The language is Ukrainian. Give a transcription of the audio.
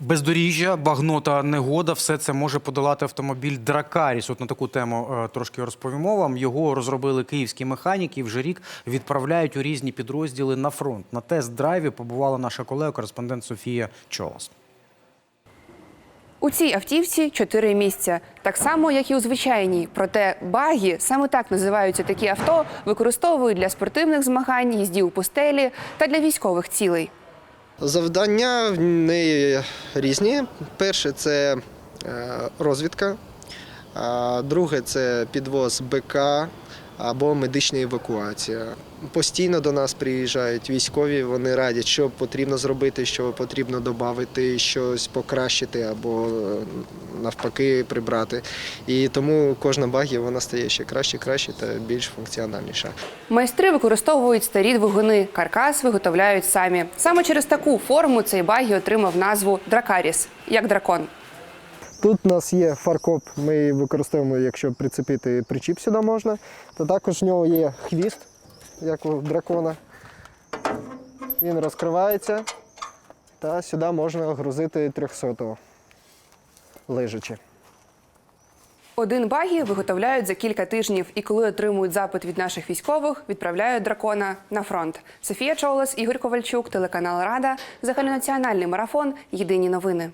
Бездоріжжя, багно та негода все це може подолати автомобіль Дракаріс. От на таку тему е, трошки розповімо вам. Його розробили київські механіки. Вже рік відправляють у різні підрозділи на фронт. На тест-драйві побувала наша колега, кореспондент Софія Чолос. У цій автівці чотири місця, так само як і у звичайній. Проте багі, саме так називаються такі авто, використовують для спортивних змагань, їздів у пустелі та для військових цілей. Завдання в неї різні. Перше це е, розвідка, друге це підвоз БК або медична евакуація. Постійно до нас приїжджають військові, вони радять, що потрібно зробити, що потрібно додати, щось покращити або е, навпаки прибрати. І тому кожна багі вона стає ще краще, краще та більш функціональніша. Майстри використовують старі двигуни, каркас виготовляють самі. Саме через таку форму цей багі отримав назву Дракаріс, як дракон. Тут у нас є фаркоп, ми її використовуємо, якщо прицепити причіп сюди можна. Та також в нього є хвіст, як у дракона. Він розкривається, та сюди можна грузити 300 лежачи. Один багі виготовляють за кілька тижнів, і коли отримують запит від наших військових, відправляють дракона на фронт. Софія Чолос, Ігор Ковальчук, телеканал Рада, загальнонаціональний марафон. Єдині новини.